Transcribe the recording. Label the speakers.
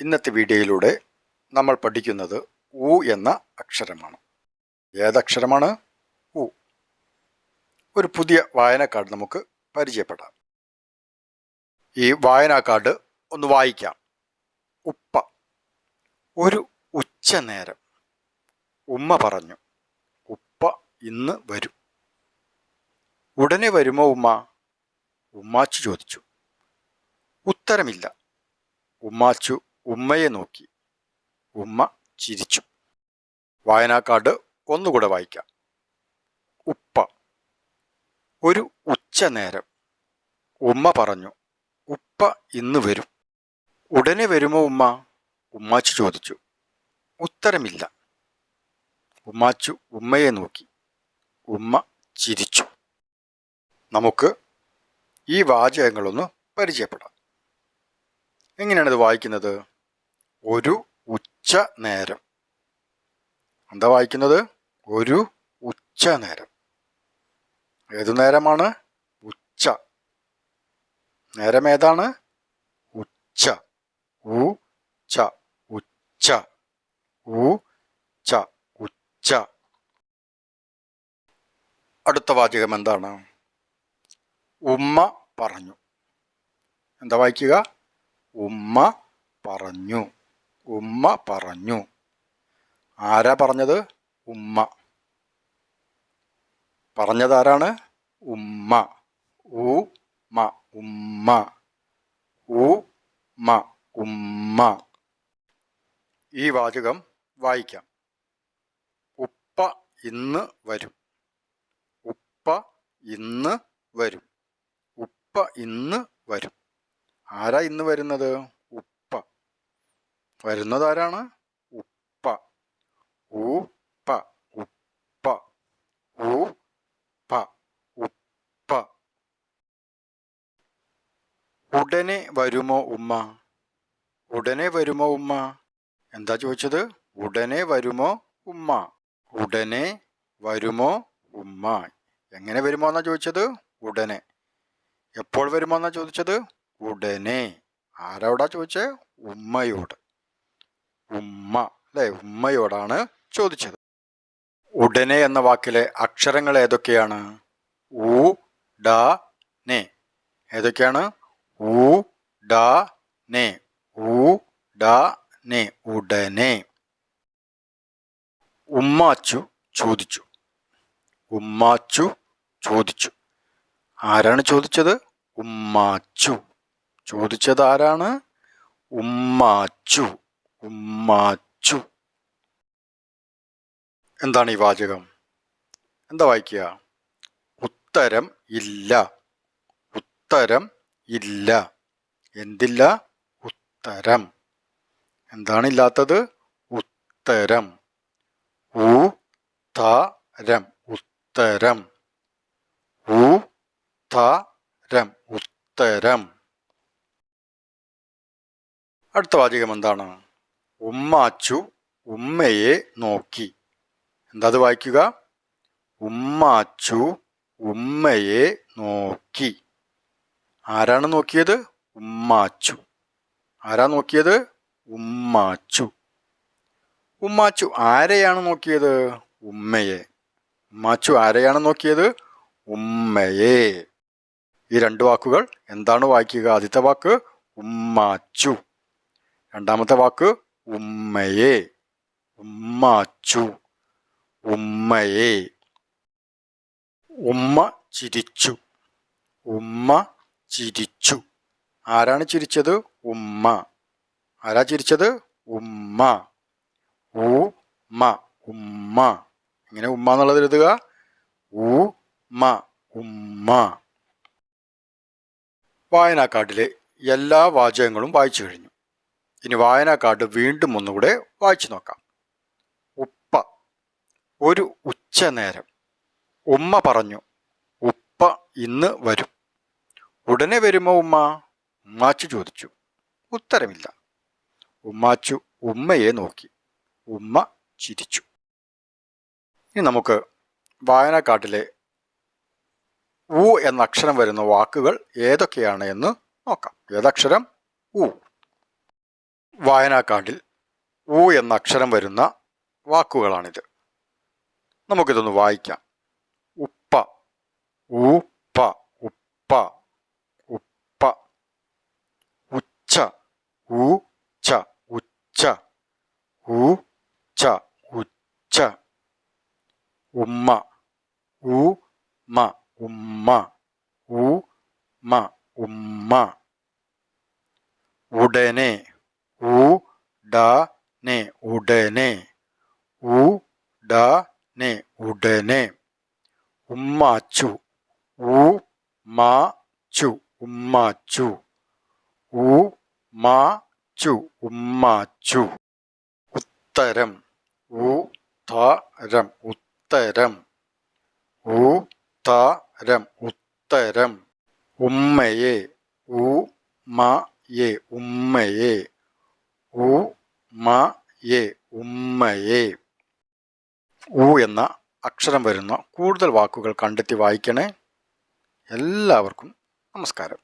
Speaker 1: ഇന്നത്തെ വീഡിയോയിലൂടെ നമ്മൾ പഠിക്കുന്നത് ഉ എന്ന അക്ഷരമാണ്. ഏതക്ഷരമാണ്? ഉ ഒരു പുതിയ വായന കാർഡ് നമുക്ക് പരിചയപ്പെടാം. ഈ വായനാ കാർഡ് ഒന്ന് വായിക്കാം. ഉപ്പ. ഒരു ഉച്ച നേരം ഉമ്മ പറഞ്ഞു ഉപ്പ ഇന്ന് വരും. ഉടനെ വരുമോ ഉമ്മ? ഉമ്മാച്ചു ചോദിച്ചു. ഉത്തരമില്ല. ഉമ്മാച്ചു ഉമ്മയെ നോക്കി. ഉമ്മ ചിരിച്ചു. വായനാക്കാട് ഒന്നുകൂടെ വായിക്കാം. ഉപ്പ. ഒരു ഉച്ച നേരം. ഉമ്മ പറഞ്ഞു ഉപ്പ ഇന്ന് വരും. ഉടനെ വരുമോ ഉമ്മ? ഉമ്മാച്ചു ചോദിച്ചു. ഉത്തരമില്ല. ഉമ്മാച്ചു ഉമ്മയെ നോക്കി. ഉമ്മ ചിരിച്ചു. നമുക്ക് ഈ വാചകങ്ങളൊന്ന് പരിചയപ്പെടാം. എങ്ങനെയാണ് ഇത് വായിക്കുന്നത്? ഒരു ഉച്ച നേരം. എന്താ വായിക്കുന്നത്? ഒരു ഉച്ച നേരം. ഏതു നേരമാണ്? ഉച്ച. നേരം ഏതാണ് ഉച്ച. ഉ ച ഉച്ച. ഉ ച ഉച്ച. അടുത്ത വാചകം എന്താണ്? ഉമ്മ പറഞ്ഞു. എന്താ വായിക്കുക? ഉമ്മ പറഞ്ഞു. ഉമ്മ പറഞ്ഞു. ആരാ പറഞ്ഞത്? ഉമ്മ. പറഞ്ഞതാരാണ്? ഉമ്മ. ഉ മ ഉമ്മ. ഉ മ ഉമ്മ. ഈ വാചകം വായിക്കാം. ഉപ്പ ഇന്ന് വരും. ഉപ്പ ഇന്ന് വരും. ഉപ്പ ഇന്ന് വരും. ആരാ ഇന്ന് വരുന്നത്? വരുന്നത് ആരാണ് ഉപ്പ. ഉപ്പ. ഉപ്പ. ഉപ്പ. ഉപ്പ. ഉടനെ വരുമോ ഉമ്മ? ഉടനെ വരുമോ ഉമ്മ? എന്താ ചോദിച്ചത്? ഉടനെ വരുമോ ഉമ്മ? ഉടനെ വരുമോ ഉമ്മ? എങ്ങനെ വരുമോ എന്നാ ചോദിച്ചത്? ഉടനെ. എപ്പോൾ വരുമോ എന്നാ ചോദിച്ചത്? ഉടനെ. ആരോടാ ചോദിച്ചേ? ഉമ്മയോട്. ഉമ്മ അല്ലെ? ഉമ്മയോടാണ് ചോദിച്ചത്. ഉടനെ എന്ന വാക്കിലെ അക്ഷരങ്ങൾ ഏതൊക്കെയാണ്? ഉ ഡ നെ. ഏതൊക്കെയാണ്? ഉ ഡ നെ. ഉ ഡ നെ. ഉടനെ. ഉമ്മാച്ചു ചോദിച്ചു. ഉമ്മാച്ചു ചോദിച്ചു. ആരാണ് ചോദിച്ചത്? ഉമ്മാച്ചു. ചോദിച്ചത് ആരാണ്? ഉമ്മാച്ചു. ഉമ്മാച്ചു എന്താണ് ഈ വാചകം? എന്താ വായിക്കുക? ഉത്തരം ഇല്ല. ഉത്തരം ഇല്ല. എന്തില്ല? ഉത്തരം. എന്താണ് ഇല്ലാത്തത് ഉത്തരം. ഉ തരം ഉത്തരം. ഉ തരം ഉത്തരം. അടുത്ത വാചകം എന്താണ്? ഉമ്മാച്ചു ഉമ്മയെ നോക്കി. എന്താ അത് വായിക്കുക? ഉമ്മാച്ചു ഉമ്മയെ നോക്കി. ആരാണ് നോക്കിയത്? ഉമ്മാച്ചു ആരാ നോക്കിയത്? ഉമ്മാച്ചു ഉമ്മാച്ചു ആരെയാണ് നോക്കിയത്? ഉമ്മയെ. ഉമ്മാച്ചു ആരെയാണ് നോക്കിയത്? ഉമ്മയെ. ഈ രണ്ട് വാക്കുകൾ എന്താണ് വായിക്കുക? ആദ്യത്തെ വാക്ക് ഉമ്മാച്ചു രണ്ടാമത്തെ വാക്ക് ഉമ്മയെ ഉമ്മാച്ചു. ഉമ്മയെ ഉമ്മ ചിരിച്ചു. ഉമ്മ ചിരിച്ചു. ആരാണ് ചിരിച്ചത്? ഉമ്മ. ആരാ ചിരിച്ചത്? ഉമ്മ. ഉമ്മ ഉമ്മ. ഇങ്ങനെ ഉമ്മ എന്നുള്ളത് എഴുതുക. ഉമ്മ ഉമ്മ. വായനാക്കാട്ടിലെ എല്ലാ വാചകങ്ങളും വായിച്ചു കഴിഞ്ഞു. ഇനി വായനാ കാർഡ് വീണ്ടും ഒന്നുകൂടെ വായിച്ചു നോക്കാം. ഉപ്പ ഒരു ഉച്ച നേരം. ഉമ്മ പറഞ്ഞു ഉപ്പ ഇന്ന് വരും. ഉടനെ വരുമോ ഉമ്മ? ഉമ്മാച്ചു ചോദിച്ചു. ഉത്തരമില്ല. ഉമ്മാച്ചു ഉമ്മയെ നോക്കി. ഉമ്മ ചിരിച്ചു. ഇനി നമുക്ക് വായനാക്കാട്ടിലെ ഉ എന്ന അക്ഷരം വരുന്ന വാക്കുകൾ ഏതൊക്കെയാണ് എന്ന് നോക്കാം. ഏതക്ഷരം? ഉ വായനാക്കാർഡിൽ ഉ എന്ന അക്ഷരം വരുന്ന വാക്കുകളാണിത്. നമുക്കിതൊന്ന് വായിക്കാം. ഉപ്പ ഉപ്പ ഉപ്പ ഉപ്പ ഉച്ച ഉച്ച ഉച്ച ഉച്ച ഉച്ച ഉമ്മ ഉമ്മ ഉമ്മ ഉമ്മ ഉമ്മ. ഉടനെ ഉടനെ ഉടനെ. ഉടനെ ഉടനെ. ഉമ്മാച്ചു. ഉമ്മാച്ചു ഉമ്മാച്ചു. ഉമ്മാച്ചു ഉമ്മാച്ചു. ഉത്തരം. ഉത്തരം ഉത്തരം. ഉത്തരം ഉത്തരം. ഉമ്മയെ ഉമ്മയെ ഉമ്മയെ. ഉമ്മയെ ഉമ്മയെ. ഊ എന്ന അക്ഷരം വരുന്ന കൂടുതൽ വാക്കുകൾ കണ്ടെത്തി വായിക്കണേ. എല്ലാവർക്കും നമസ്കാരം.